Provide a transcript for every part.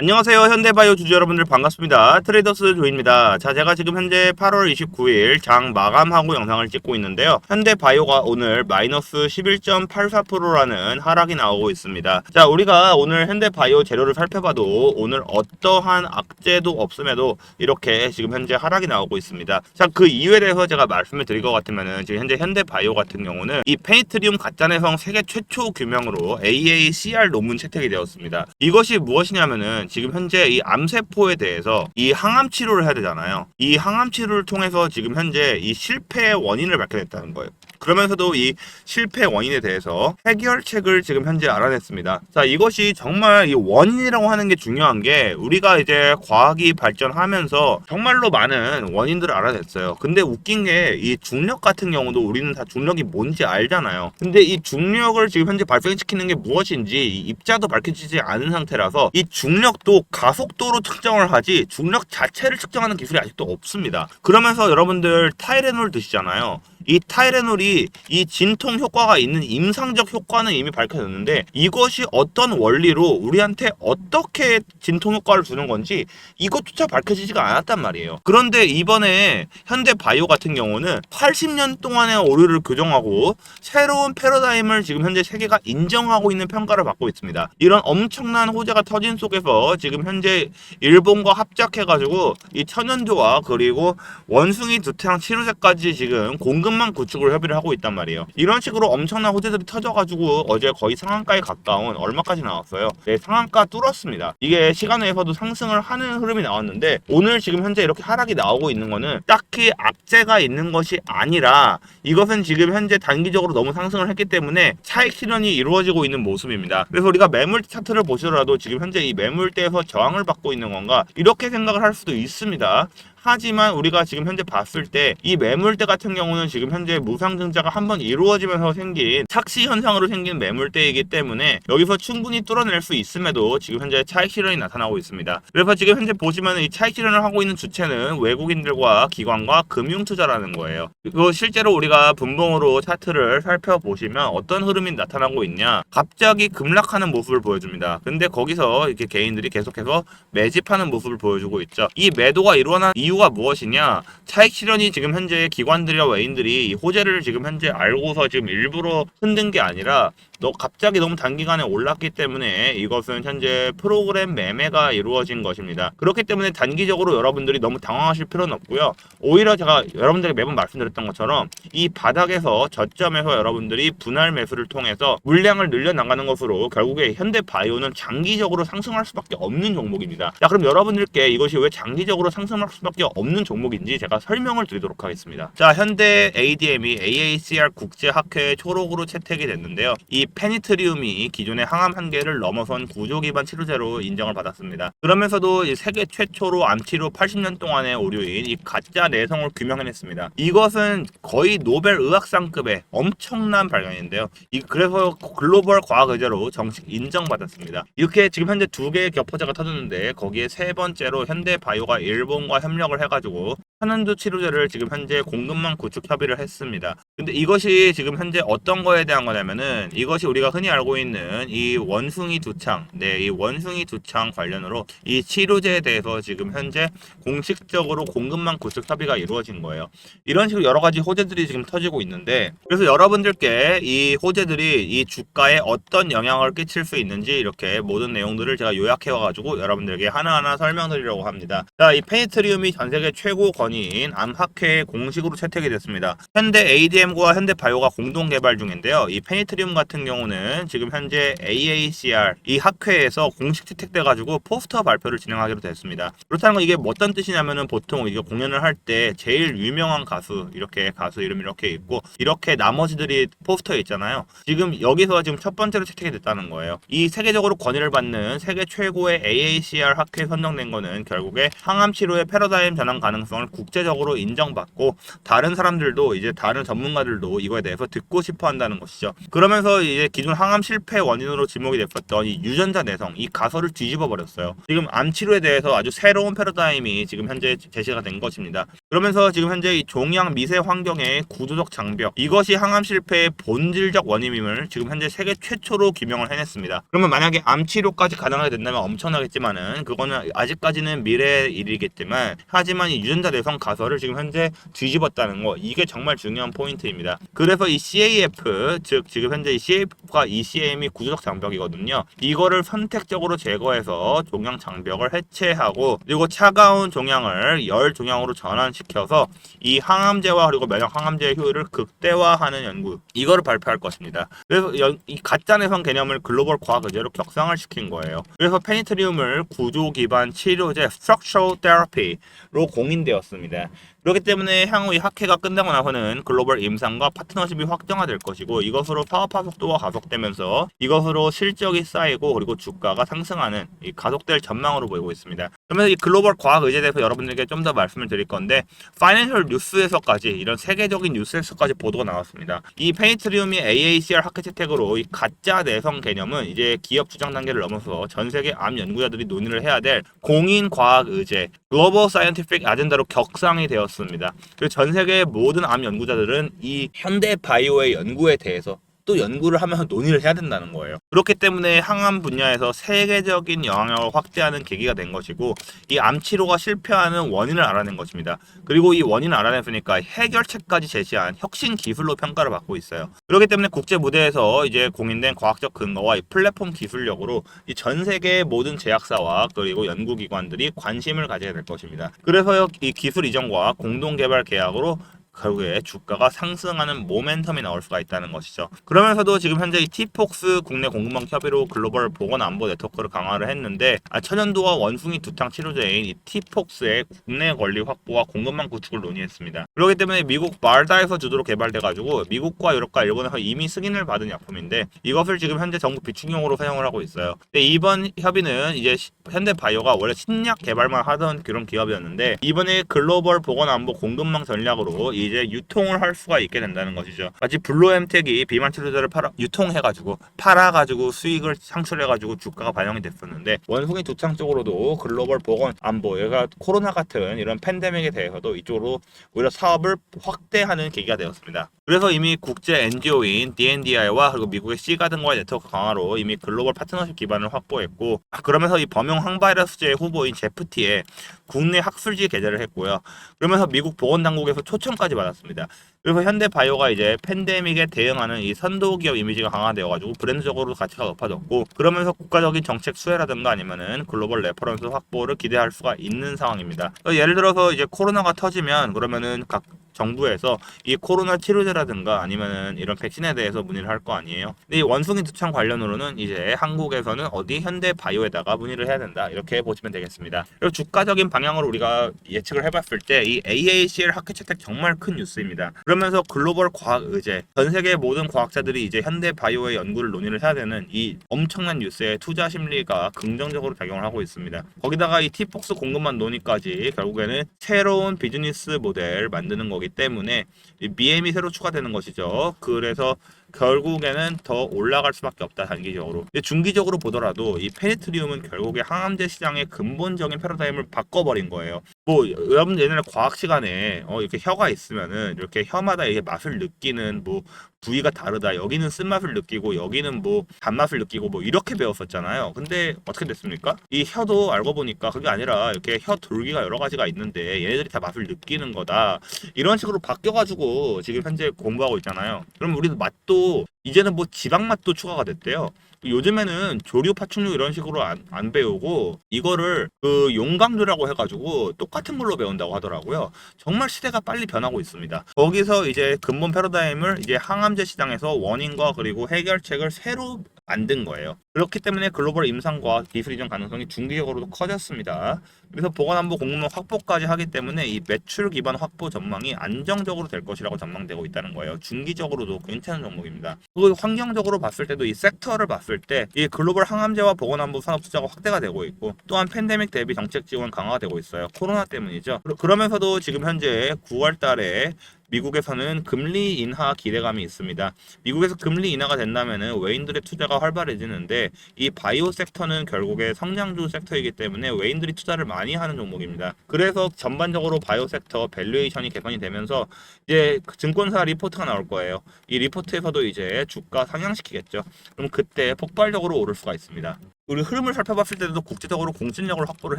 안녕하세요. 현대바이오 주주 여러분들 반갑습니다. 트레이더스 조입니다. 자, 제가 지금 현재 8월 29일 장 마감하고 영상을 찍고 있는데요. 현대바이오가 오늘 마이너스 11.84%라는 하락이 나오고 있습니다. 자, 우리가 오늘 현대바이오 재료를 살펴봐도 오늘 어떠한 악재도 없음에도 이렇게 지금 현재 하락이 나오고 있습니다. 자, 그 이유에 대해서 제가 말씀을 드릴 것 같으면은 지금 현재 현대바이오 같은 경우는 이 페니트리움 가짜 내성 세계 최초 규명으로 AACR 논문 채택이 되었습니다. 이것이 무엇이냐면은 지금 현재 이 암세포에 대해서 이 항암 치료를 해야 되잖아요. 이 항암 치료를 통해서 지금 현재 이 실패의 원인을 밝혀냈다는 거예요. 그러면서도 이 실패 원인에 대해서 해결책을 지금 현재 알아냈습니다. 자, 이것이 정말 이 원인이라고 하는 게 중요한 게 우리가 이제 과학이 발전하면서 정말로 많은 원인들을 알아냈어요. 근데 웃긴 게 이 중력 같은 경우도 우리는 다 중력이 뭔지 알잖아요. 근데 이 중력을 지금 현재 발생시키는 게 무엇인지 이 입자도 밝혀지지 않은 상태라서 이 중력도 가속도로 측정을 하지 중력 자체를 측정하는 기술이 아직도 없습니다. 그러면서 여러분들 타이레놀 드시잖아요. 이 타이레놀이 이 진통 효과가 있는 임상적 효과는 이미 밝혀졌는데 이것이 어떤 원리로 우리한테 어떻게 진통 효과를 주는 건지 이것조차 밝혀지지가 않았단 말이에요. 그런데 이번에 현대 바이오 같은 경우는 80년 동안의 오류를 교정하고 새로운 패러다임을 지금 현재 세계가 인정하고 있는 평가를 받고 있습니다. 이런 엄청난 호재가 터진 속에서 지금 현재 일본과 합작해가지고 이 천연조와 그리고 원숭이 두태랑 치료제까지 지금 공급 망 구축을 협의를 하고 있단 말이에요. 이런 식으로 엄청난 호재들이 터져가지고 어제 거의 상한가에 가까운 얼마까지 나왔어요. 네, 상한가 뚫었습니다. 이게 시간 외에서도 상승을 하는 흐름이 나왔는데 오늘 지금 현재 이렇게 하락이 나오고 있는 거는 딱히 악재가 있는 것이 아니라 이것은 지금 현재 단기적으로 너무 상승을 했기 때문에 차익 실현이 이루어지고 있는 모습입니다. 그래서 우리가 매물 차트를 보시더라도 지금 현재 이 매물대에서 저항을 받고 있는 건가 이렇게 생각을 할 수도 있습니다. 하지만 우리가 지금 현재 봤을 때 이 매물대 같은 경우는 지금 현재 무상증자가 한번 이루어지면서 생긴 착시 현상으로 생긴 매물대이기 때문에 여기서 충분히 뚫어낼 수 있음에도 지금 현재 차익 실현이 나타나고 있습니다. 그래서 지금 현재 보시면 이 차익 실현을 하고 있는 주체는 외국인들과 기관과 금융 투자라는 거예요. 그리고 실제로 우리가 분봉으로 차트를 살펴보시면 어떤 흐름이 나타나고 있냐 갑자기 급락하는 모습을 보여줍니다. 근데 거기서 이렇게 개인들이 계속해서 매집하는 모습을 보여주고 있죠. 이 매도가 일어난 이유 가 무엇이냐? 차익 실현이 지금 현재 기관들이나 외인들이 이 호재를 지금 현재 알고서 지금 일부러 흔든 게 아니라 너 갑자기 너무 단기간에 올랐기 때문에 이것은 현재 프로그램 매매가 이루어진 것입니다. 그렇기 때문에 단기적으로 여러분들이 너무 당황하실 필요는 없고요. 오히려 제가 여러분들에게 매번 말씀드렸던 것처럼 이 바닥에서 저점에서 여러분들이 분할 매수를 통해서 물량을 늘려나가는 것으로 결국에 현대 바이오는 장기적으로 상승할 수밖에 없는 종목입니다. 자, 그럼 여러분들께 이것이 왜 장기적으로 상승할 수밖에 없는 종목인지 제가 설명을 드리도록 하겠습니다. 자, 현대 ADM이 AACR 국제학회 초록으로 채택이 됐는데요. 이 페니트리움이 기존의 항암 한계를 넘어선 구조 기반 치료제로 인정을 받았습니다. 그러면서도 이 세계 최초로 암 치료 80년 동안의 오류인 이 가짜 내성을 규명해냈습니다. 이것은 거의 노벨 의학상급의 엄청난 발견인데요. 이 그래서 글로벌 과학 의제로 정식 인정받았습니다. 이렇게 지금 현재 두 개의 격포제가 터졌는데 거기에 세 번째로 현대 바이오가 일본과 협력을 해가지고 천연두 치료제를 지금 현재 공급망 구축 협의를 했습니다. 근데 이것이 지금 현재 어떤 거에 대한 거냐면은 이것이 우리가 흔히 알고 있는 이 원숭이 두창, 네, 이 원숭이 두창 관련으로 이 치료제에 대해서 지금 현재 공식적으로 공급망 구축 협의가 이루어진 거예요. 이런 식으로 여러 가지 호재들이 지금 터지고 있는데 그래서 여러분들께 이 호재들이 이 주가에 어떤 영향을 끼칠 수 있는지 이렇게 모든 내용들을 제가 요약해 와가지고 여러분들에게 하나하나 설명드리려고 합니다. 자, 이 페니트리움이 전 세계 최고 권위인 암학회에 공식으로 채택이 됐습니다. 현대 ADM 과 현대 바이오가 공동 개발 중인데요. 이 페니트리움 같은 경우는 지금 현재 AACR 이 학회에서 공식 채택돼 가지고 포스터 발표를 진행하기로 됐습니다. 그렇다는 건 이게 뭐 어떤 뜻이냐면은 보통 이게 공연을 할 때 제일 유명한 가수 이렇게 가수 이름 이렇게 있고 이렇게 나머지들이 포스터에 있잖아요. 지금 여기서 지금 첫 번째로 채택이 됐다는 거예요. 이 세계적으로 권위를 받는 세계 최고의 AACR 학회에 선정된 거는 결국에 항암 치료의 패러다임 전환 가능성을 국제적으로 인정받고 다른 사람들도 이제 다른 전문가 전문가들도 이거에 대해서 듣고 싶어 한다는 것이죠. 그러면서 이제 기존 항암 실패 원인으로 지목이 됐었던 이 유전자 내성, 이 가설을 뒤집어 버렸어요. 지금 암 치료에 대해서 아주 새로운 패러다임이 지금 현재 제시가 된 것입니다. 그러면서 지금 현재 이 종양 미세 환경의 구조적 장벽, 이것이 항암 실패의 본질적 원인임을 지금 현재 세계 최초로 규명을 해냈습니다. 그러면 만약에 암 치료까지 가능하게 된다면 엄청나겠지만은 그거는 아직까지는 미래의 일이겠지만 하지만 이 유전자 내성 가설을 지금 현재 뒤집었다는 거 이게 정말 중요한 포인트 입니다. 그래서 이 CAF 즉 지금 현재 이 CAF과 ECM이 구조적 장벽이거든요. 이거를 선택적으로 제거해서 종양 장벽을 해체하고 그리고 차가운 종양을 열 종양으로 전환시켜서 이 항암제와 그리고 면역 항암제의 효율을 극대화하는 연구 이거를 발표할 것입니다. 그래서 연- 이 가짜 내성 개념을 글로벌 과학 의제로 격상을 시킨 거예요. 그래서 페니트리움을 구조 기반 치료제 structural therapy로 공인되었습니다. 그렇기 때문에 향후 이 학회가 끝나고 나서는 글로벌 임상과 파트너십이 확정화될 것이고 이것으로 사업화 속도가 가속되면서 이것으로 실적이 쌓이고 그리고 주가가 상승하는 이 가속될 전망으로 보이고 있습니다. 그러면서 이 글로벌 과학 의제에 대해서 여러분들께 좀 더 말씀을 드릴 건데 파이낸셜 뉴스에서까지 이런 세계적인 뉴스에서까지 보도가 나왔습니다. 이 페니트리움이 AACR 학회 채택으로 이 가짜 내성 개념은 이제 기업 주장 단계를 넘어서 전 세계 암 연구자들이 논의를 해야 될 공인 과학 의제 글로벌 사이언티픽 아젠다로 격상이 되었습니다. 그리고 전 세계의 모든 암 연구자들은 이 현대 바이오의 연구에 대해서 또 연구를 하면서 논의를 해야 된다는 거예요. 그렇기 때문에 항암 분야에서 세계적인 영향력을 확대하는 계기가 된 것이고 이 암 치료가 실패하는 원인을 알아낸 것입니다. 그리고 이 원인을 알아냈으니까 해결책까지 제시한 혁신 기술로 평가를 받고 있어요. 그렇기 때문에 국제 무대에서 이제 공인된 과학적 근거와 이 플랫폼 기술력으로 이 전 세계의 모든 제약사와 그리고 연구기관들이 관심을 가지게 될 것입니다. 그래서 이 기술 이전과 공동 개발 계약으로 결국에 주가가 상승하는 모멘텀이 나올 수가 있다는 것이죠. 그러면서도 지금 현재 이 티폭스 국내 공급망 협의로 글로벌 보건 안보 네트워크를 강화를 했는데 아, 천연도와 원숭이 두탕 치료제인 이 티폭스의 국내 권리 확보와 공급망 구축을 논의했습니다. 그렇기 때문에 미국 말다에서 주도로 개발돼가지고 미국과 유럽과 일본에서 이미 승인을 받은 약품인데 이것을 지금 현재 정부 비축용으로 사용을 하고 있어요. 근데 이번 협의는 이제 시- 현대바이오가 원래 신약 개발만 하던 그런 기업이었는데 이번에 글로벌 보건 안보 공급망 전략으로 이제 유통을 할 수가 있게 된다는 것이죠. 마치 블루엠텍이 비만 치료제를 팔아 유통해가지고 팔아가지고 수익을 창출해가지고 주가가 반영이 됐었는데 원숭이 두창 쪽으로도 글로벌 보건 안보, 얘가 코로나 같은 이런 팬데믹에 대해서도 이쪽으로 오히려 사업을 확대하는 계기가 되었습니다. 그래서 이미 국제 NGO인 DNDI와 그리고 미국의 시가 등과의 네트워크 강화로 이미 글로벌 파트너십 기반을 확보했고 그러면서 이 범용 항바이러스제 후보인 제프티에 국내 학술지 게재를 했고요. 그러면서 미국 보건당국에서 초청까지 받았습니다. 그래서 현대바이오가 이제 팬데믹에 대응하는 이 선도 기업 이미지가 강화되어가지고 브랜드적으로 가치가 높아졌고 그러면서 국가적인 정책 수혜라든가 아니면은 글로벌 레퍼런스 확보를 기대할 수가 있는 상황입니다. 그래서 예를 들어서 이제 코로나가 터지면 그러면은 각 정부에서 이 코로나 치료제라든가 아니면은 이런 백신에 대해서 문의를 할 거 아니에요. 근데 이 원숭이 두창 관련으로는 이제 한국에서는 어디 현대 바이오에다가 문의를 해야 된다 이렇게 보시면 되겠습니다. 그리고 주가적인 방향으로 우리가 예측을 해봤을 때 이 AACL 학회 채택 정말 큰 뉴스입니다. 그러면서 글로벌 과학 의제 전 세계 모든 과학자들이 이제 현대 바이오의 연구를 논의를 해야 되는 이 엄청난 뉴스에 투자 심리가 긍정적으로 작용을 하고 있습니다. 거기다가 이 티폭스 공급망 논의까지 결국에는 새로운 비즈니스 모델 만드는 거기 때문에 이 BM이 새로 추가되는 것이죠. 그래서 결국에는 더 올라갈 수밖에 없다 단기적으로. 중기적으로 보더라도 이 페니트리움은 결국에 항암제 시장의 근본적인 패러다임을 바꿔버린 거예요. 뭐 여러분 옛날에 과학 시간에 어 이렇게 혀가 있으면은 이렇게 혀마다 이게 맛을 느끼는 뭐 부위가 다르다. 여기는 쓴맛을 느끼고 여기는 뭐 단맛을 느끼고 뭐 이렇게 배웠었잖아요. 근데 어떻게 됐습니까? 이 혀도 알고 보니까 그게 아니라 이렇게 혀 돌기가 여러 가지가 있는데 얘네들이 다 맛을 느끼는 거다. 이런 식으로 바뀌어 가지고 지금 현재 공부하고 있잖아요. 그럼 우리도 맛도 이제는 뭐 지방 맛도 추가가 됐대요. 요즘에는 조류 파충류 이런 식으로 안, 안 배우고 이거를 그 용광류라고 해가지고 똑같은 걸로 배운다고 하더라고요. 정말 시대가 빨리 변하고 있습니다. 거기서 이제 근본 패러다임을 이제 항암제 시장에서 원인과 그리고 해결책을 새로 만든 거예요. 그렇기 때문에 글로벌 임상과 기술 이전 가능성이 중기적으로도 커졌습니다. 그래서 보건안보 공무원 확보까지 하기 때문에 이 매출 기반 확보 전망이 안정적으로 될 것이라고 전망되고 있다는 거예요. 중기적으로도 괜찮은 종목입니다. 그리고 환경적으로 봤을 때도 이 섹터를 봤을 때 이 글로벌 항암제와 보건안보 산업 투자가 확대가 되고 있고 또한 팬데믹 대비 정책 지원 강화가 되고 있어요. 코로나 때문이죠. 그러- 그러면서도 지금 현재 9월 달에 미국에서는 금리 인하 기대감이 있습니다. 미국에서 금리 인하가 된다면은 외인들의 투자가 활발해지는데 이 바이오 섹터는 결국에 성장주 섹터이기 때문에 외인들이 투자를 많이 하는 종목입니다. 그래서 전반적으로 바이오 섹터 밸류에이션이 개선이 되면서 이제 그 증권사 리포트가 나올 거예요. 이 리포트에서도 이제 주가 상향시키겠죠. 그럼 그때 폭발적으로 오를 수가 있습니다. 우리 흐름을 살펴봤을 때도 국제적으로 공신력을 확보를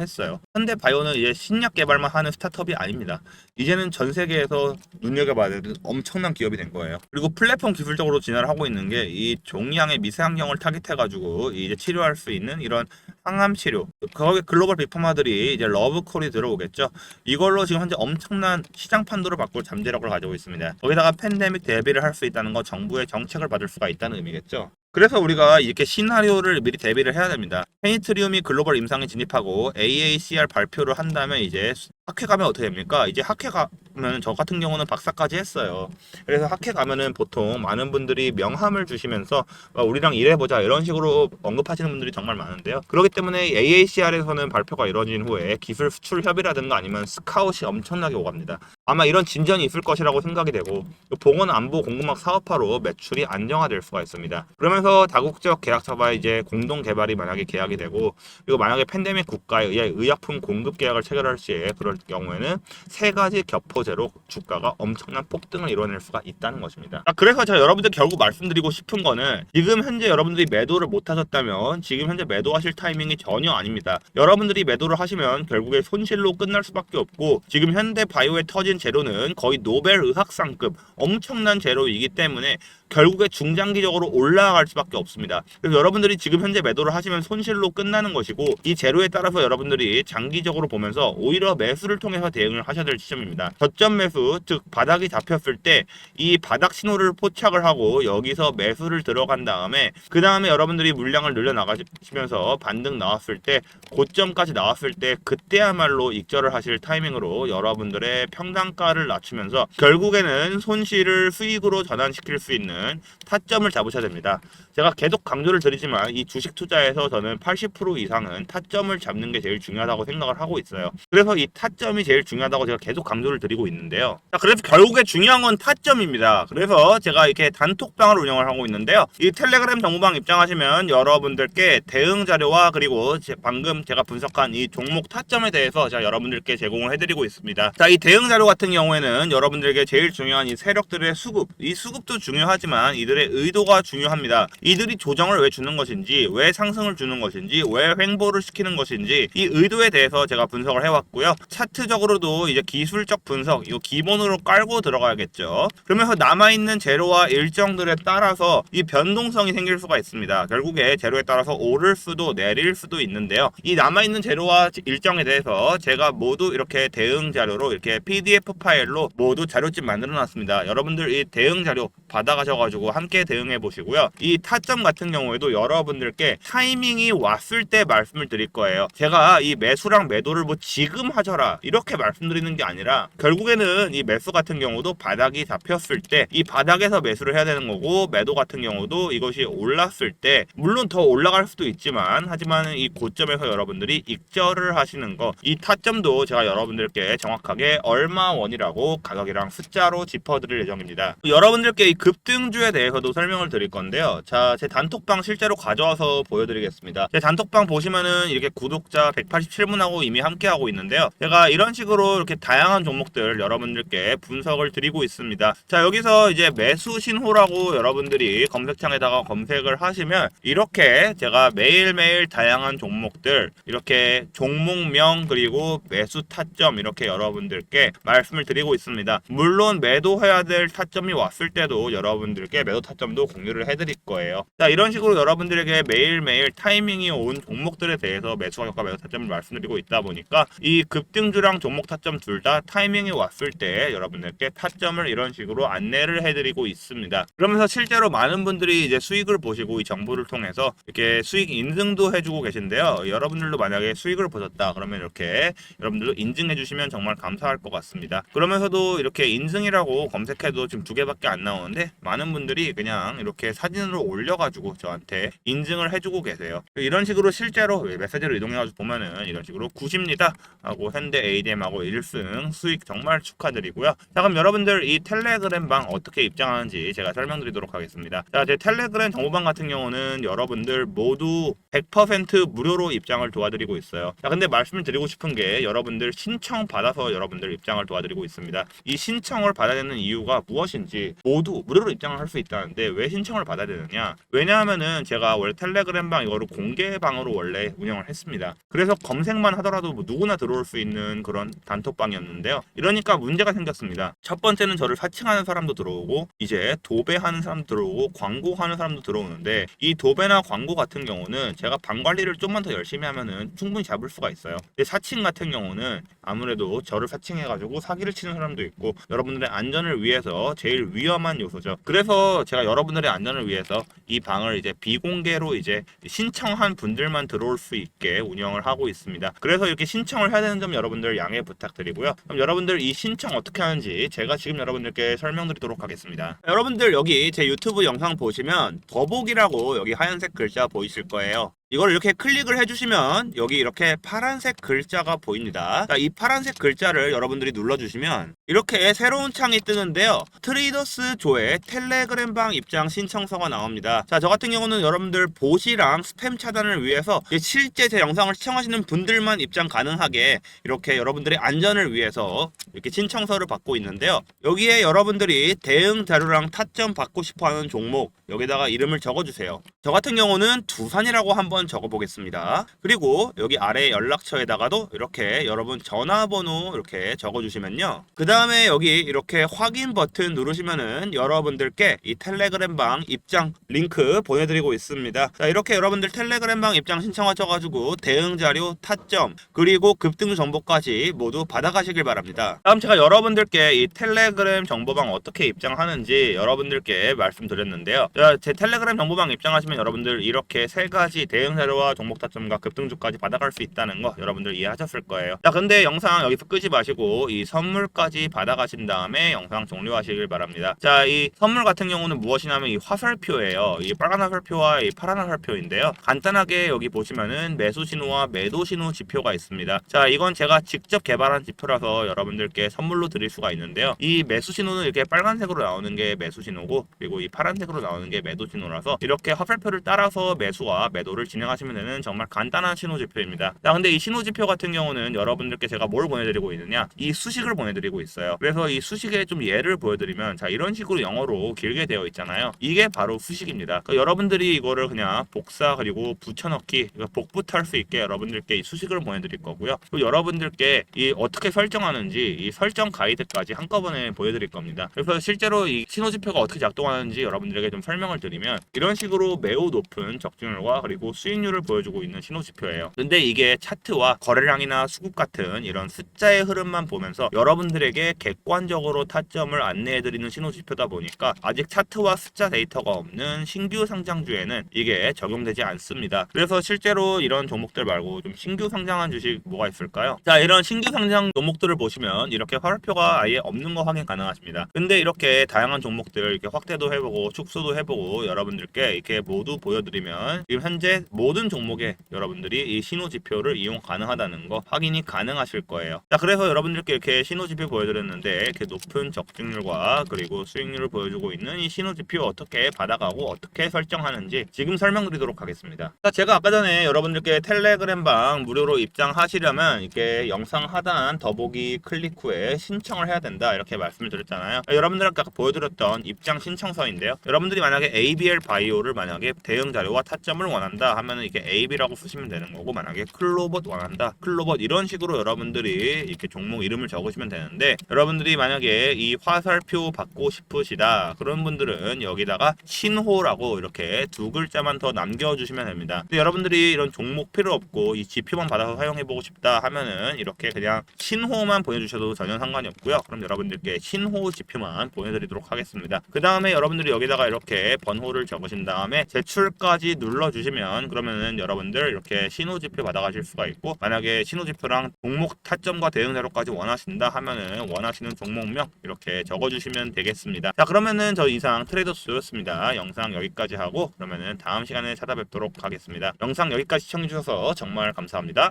했어요. 현대 바이오는 이제 신약 개발만 하는 스타트업이 아닙니다. 이제는 전 세계에서 눈여겨봐야 되는 엄청난 기업이 된 거예요. 그리고 플랫폼 기술적으로 진화를 하고 있는 게 이 종이항의 미세항경을 타깃해가지고 이제 치료할 수 있는 이런 항암 치료. 거기 글로벌 빅파마들이 이제 러브콜이 들어오겠죠. 이걸로 지금 현재 엄청난 시장 판도를 바꿀 잠재력을 가지고 있습니다. 거기다가 팬데믹 대비를 할 수 있다는 거 정부의 정책을 받을 수가 있다는 의미겠죠. 그래서 우리가 이렇게 시나리오를 미리 대비를 해야 됩니다. 페니트리움이 글로벌 임상에 진입하고 AACR 발표를 한다면 이제 학회 가면 어떻게 됩니까? 이제 학회 가면 저 같은 경우는 박사까지 했어요. 그래서 학회 가면은 보통 많은 분들이 명함을 주시면서 어, 우리랑 일해보자 이런 식으로 언급하시는 분들이 정말 많은데요. 그렇기 때문에 AACR에서는 발표가 이루어진 후에 기술 수출 협의라든가 아니면 스카웃이 엄청나게 오갑니다. 아마 이런 진전이 있을 것이라고 생각이 되고 보건 안보 공급망 사업화로 매출이 안정화될 수가 있습니다. 그러면서 다국적 계약사와의 이제 공동 개발이 만약에 계약이 되고 그리고 만약에 팬데믹 국가에 의해 의약품 공급 계약을 체결할 시에 그럴 경우에는 세 가지 겹포제로 주가가 엄청난 폭등을 이뤄낼 수가 있다는 것입니다. 아, 그래서 제가 여러분들 결국 말씀드리고 싶은 거는 지금 현재 여러분들이 매도를 못 하셨다면 지금 현재 매도하실 타이밍이 전혀 아닙니다. 여러분들이 매도를 하시면 결국에 손실로 끝날 수밖에 없고 지금 현대 바이오에 터진 재료는 거의 노벨 의학상급 엄청난 재료이기 때문에 결국에 중장기적으로 올라갈 수밖에 없습니다. 그래서 여러분들이 지금 현재 매도를 하시면 손실로 끝나는 것이고 이 재료에 따라서 여러분들이 장기적으로 보면서 오히려 매수 를 통해서 대응을 하셔야 될 시점입니다. 저점 매수 즉 바닥이 잡혔을 때 이 바닥 신호를 포착을 하고 여기서 매수를 들어간 다음에 그 다음에 여러분들이 물량을 늘려 나가시면서 반등 나왔을 때 고점까지 나왔을 때 그때야말로 익절을 하실 타이밍으로 여러분들의 평단가를 낮추면서 결국에는 손실을 수익으로 전환시킬 수 있는 타점을 잡으셔야 됩니다. 제가 계속 강조를 드리지만 이 주식 투자에서 저는 80% 이상은 타점을 잡는 게 제일 중요하다고 생각을 하고 있어요. 그래서 이 타점이 제일 중요하다고 제가 계속 강조를 드리고 있는데요. 자, 그래서 결국에 중요한 건 타점입니다. 그래서 제가 이렇게 단톡방을 운영을 하고 있는데요. 이 텔레그램 정보방 입장하시면 여러분들께 대응 자료와 그리고 제- 방금 제가 분석한 이 종목 타점에 대해서 제가 여러분들께 제공을 해드리고 있습니다. 자, 이 대응 자료 같은 경우에는 여러분들에게 제일 중요한 이 세력들의 수급, 이 수급도 중요하지만 이들의 의도가 중요합니다. 이 들이 조정을 왜 주는 것인지, 왜 상승을 주는 것인지, 왜 횡보를 시키는 것인지 이 의도에 대해서 제가 분석을 해왔고요. 차트적으로도 이제 기술적 분석, 이거 기본으로 깔고 들어가야겠죠. 그러면서 남아있는 재료와 일정들에 따라서 이 변동성이 생길 수가 있습니다. 결국에 재료에 따라서 오를 수도 내릴 수도 있는데요. 이 남아있는 재료와 일정에 대해서 제가 모두 이렇게 대응 자료로 이렇게 PDF 파일로 모두 자료집 만들어 놨습니다. 여러분들 이 대응 자료 받아가셔가지고 함께 대응해 보시고요. 이 타점 같은 경우에도 여러분들께 타이밍이 왔을 때 말씀을 드릴 거예요. 제가 이 매수랑 매도를 뭐 지금 하셔라 이렇게 말씀드리는 게 아니라 결국에는 이 매수 같은 경우도 바닥이 잡혔을 때 이 바닥에서 매수를 해야 되는 거고 매도 같은 경우도 이것이 올랐을 때 물론 더 올라갈 수도 있지만 하지만 이 고점에서 여러분들이 익절을 하시는 거 이 타점도 제가 여러분들께 정확하게 얼마 원이라고 가격이랑 숫자로 짚어드릴 예정입니다. 여러분들께 이 급등주에 대해서도 설명을 드릴 건데요. 자, 제 단톡방 실제로 가져와서 보여드리겠습니다. 제 단톡방 보시면은 이렇게 구독자 187분하고 이미 함께하고 있는데요. 제가 이런 식으로 이렇게 다양한 종목들 여러분들께 분석을 드리고 있습니다. 자, 여기서 이제 매수 신호라고 여러분들이 검색창에다가 검색을 하시면 이렇게 제가 매일매일 다양한 종목들 이렇게 종목명 그리고 매수 타점 이렇게 여러분들께 말씀을 드리고 있습니다. 물론 매도해야 될 타점이 왔을 때도 여러분들께 매도 타점도 공유를 해드릴 거예요. 자, 이런 식으로 여러분들에게 매일매일 타이밍이 온 종목들에 대해서 매수 가격과 매도 타점을 말씀드리고 있다 보니까 이 급등주랑 종목 타점 둘 다 타이밍이 왔을 때 여러분들께 타점을 이런 식으로 안내를 해드리고 있습니다. 그러면서 실제로 많은 분들이 이제 수익을 보시고 이 정보를 통해서 이렇게 수익 인증도 해주고 계신데요. 여러분들도 만약에 수익을 보셨다 그러면 이렇게 여러분들도 인증해 주시면 정말 감사할 것 같습니다. 그러면서도 이렇게 인증이라고 검색해도 지금 두 개밖에 안 나오는데 많은 분들이 그냥 이렇게 사진으로 올려 가지고 저한테 인증을 해주고 계세요. 이런 식으로 실제로 메시지를 이동해가지고 보면은 이런 식으로 90니다 하고 현대 ADM하고 1승 수익 정말 축하드리고요. 자 그럼 여러분들 이 텔레그램 방 어떻게 입장하는지 제가 설명드리도록 하겠습니다. 자 제 텔레그램 정보방 같은 경우는 여러분들 모두 100% 무료로 입장을 도와드리고 있어요. 자 근데 말씀을 드리고 싶은 게 여러분들 신청 받아서 여러분들 입장을 도와드리고 있습니다. 이 신청을 받아야 되는 이유가 무엇인지 모두 무료로 입장을 할 수 있다는데 왜 신청을 받아야 되느냐? 왜냐하면은 제가 원래 텔레그램 방 이거를 공개 방으로 원래 운영을 했습니다. 그래서 검색만 하더라도 뭐 누구나 들어올 수 있는 그런 단톡방이었는데요. 이러니까 문제가 생겼습니다. 첫 번째는 저를 사칭하는 사람도 들어오고 이제 도배하는 사람도 들어오고 광고하는 사람도 들어오는데 이 도배나 광고 같은 경우는 제가 방 관리를 좀만 더 열심히 하면은 충분히 잡을 수가 있어요. 근데 사칭 같은 경우는 아무래도 저를 사칭해가지고 사기를 치는 사람도 있고 여러분들의 안전을 위해서 제일 위험한 요소죠. 그래서 제가 여러분들의 안전을 위해서 이 방을 이제 비공개로 이제 신청한 분들만 들어올 수 있게 운영을 하고 있습니다. 그래서 이렇게 신청을 해야 되는 점 여러분들 양해 부탁드리고요. 그럼 여러분들 이 신청 어떻게 하는지 제가 지금 여러분들께 설명드리도록 하겠습니다. 여러분들 여기 제 유튜브 영상 보시면 더보기라고 여기 하얀색 글자 보이실 거예요. now. 이걸 이렇게 클릭을 해주시면 여기 이렇게 파란색 글자가 보입니다. 자, 이 파란색 글자를 여러분들이 눌러주시면 이렇게 새로운 창이 뜨는데요. 트레이더스 조의 텔레그램 방 입장 신청서가 나옵니다. 자, 저 같은 경우는 여러분들 보시랑 스팸 차단을 위해서 실제 제 영상을 시청하시는 분들만 입장 가능하게 이렇게 여러분들의 안전을 위해서 이렇게 신청서를 받고 있는데요. 여기에 여러분들이 대응 자료랑 타점 받고 싶어 하는 종목 여기다가 이름을 적어주세요. 저 같은 경우는 두산이라고 한번 적어보겠습니다. 그리고 여기 아래 연락처에다가도 이렇게 여러분 전화번호 이렇게 적어주시면요. 그 다음에 여기 이렇게 확인 버튼 누르시면은 여러분들께 이 텔레그램 방 입장 링크 보내드리고 있습니다. 자 이렇게 여러분들 텔레그램 방 입장 신청하셔가지고 대응 자료, 타점 그리고 급등 정보까지 모두 받아가시길 바랍니다. 다음 제가 여러분들께 이 텔레그램 정보방 어떻게 입장하는지 여러분들께 말씀드렸는데요. 자, 제 텔레그램 정보방 입장하시면 여러분들 이렇게 세 가지 대응 자료와 종목 타점과 급등주까지 받아갈 수 있다는 거 여러분들 이해하셨을 거예요. 자 근데 영상 여기서 끄지 마시고 이 선물까지 받아가신 다음에 영상 종료하시길 바랍니다. 자 이 선물 같은 경우는 무엇이냐면 이 화살표예요. 이 빨간 화살표와 이 파란 화살표인데요. 간단하게 여기 보시면은 매수 신호와 매도 신호 지표가 있습니다. 자 이건 제가 직접 개발한 지표라서 여러분들께 선물로 드릴 수가 있는데요. 이 매수 신호는 이렇게 빨간색으로 나오는 게 매수 신호고 그리고 이 파란색으로 나오는 게 매도 신호라서 이렇게 화살표를 따라서 매수와 매도를 진 행하시면 되는 정말 간단한 신호 지표입니다. 자 근데 이 신호 지표 같은 경우는 여러분들께 제가 뭘 보내드리고 있느냐 이 수식을 보내드리고 있어요. 그래서 이 수식의 좀 예를 보여드리면 자 이런 식으로 영어로 길게 되어 있잖아요. 이게 바로 수식입니다. 그러니까 여러분들이 이거를 그냥 복사 그리고 붙여넣기 그러니까 복붙 할 수 있게 여러분들께 이 수식을 보내드릴 거고요. 그리고 여러분들께 이 어떻게 설정하는지 이 설정 가이드까지 한꺼번에 보여드릴 겁니다. 그래서 실제로 이 신호 지표가 어떻게 작동하는지 여러분들에게 좀 설명을 드리면 이런 식으로 매우 높은 적중률과 그리고 수익 률을 보여주고 있는 신호 지표예요. 근데 이게 차트와 거래량이나 수급 같은 이런 숫자의 흐름만 보면서 여러분들에게 객관적으로 타점을 안내해드리는 신호 지표다 보니까 아직 차트와 숫자 데이터가 없는 신규 상장주에는 이게 적용되지 않습니다. 그래서 실제로 이런 종목들 말고 좀 신규 상장한 주식 뭐가 있을까요? 자, 이런 신규 상장 종목들을 보시면 이렇게 화살표가 아예 없는 거 확인 가능하십니다. 근데 이렇게 다양한 종목들 이렇게 확대도 해보고 축소도 해보고 여러분들께 이렇게 모두 보여드리면 지금 현재 모든 종목에 여러분들이 이 신호 지표를 이용 가능하다는 거 확인이 가능하실 거예요. 자, 그래서 여러분들께 이렇게 신호 지표 보여드렸는데 이렇게 높은 적중률과 그리고 수익률을 보여주고 있는 이 신호 지표 어떻게 받아가고 어떻게 설정하는지 지금 설명드리도록 하겠습니다. 자, 제가 아까 전에 여러분들께 텔레그램 방 무료로 입장하시려면 이렇게 영상 하단 더보기 클릭 후에 신청을 해야 된다 이렇게 말씀을 드렸잖아요. 여러분들께 아까 보여드렸던 입장 신청서인데요. 여러분들이 만약에 ABL 바이오를 만약에 대응 자료와 타점을 원한다 하면은 이렇게 AB라고 쓰시면 되는 거고 만약에 클로봇 원한다 클로봇 이런 식으로 여러분들이 이렇게 종목 이름을 적으시면 되는데 여러분들이 만약에 이 화살표 받고 싶으시다 그런 분들은 여기다가 신호라고 이렇게 두 글자만 더 남겨주시면 됩니다. 근데 여러분들이 이런 종목 필요 없고 이 지표만 받아서 사용해보고 싶다 하면은 이렇게 그냥 신호만 보내주셔도 전혀 상관이 없고요. 그럼 여러분들께 신호 지표만 보내드리도록 하겠습니다. 그 다음에 여러분들이 여기다가 이렇게 이렇게 번호를 적으신 다음에 제출까지 눌러주시면 그러면은 여러분들 이렇게 신호지표 받아가실 수가 있고 만약에 신호지표랑 종목 타점과 대응 자료까지 원하신다 하면은 원하시는 종목명 이렇게 적어주시면 되겠습니다. 자 그러면은 저 이상 트레이더스였습니다. 영상 여기까지 하고 그러면은 다음 시간에 찾아뵙도록 하겠습니다. 영상 여기까지 시청해주셔서 정말 감사합니다.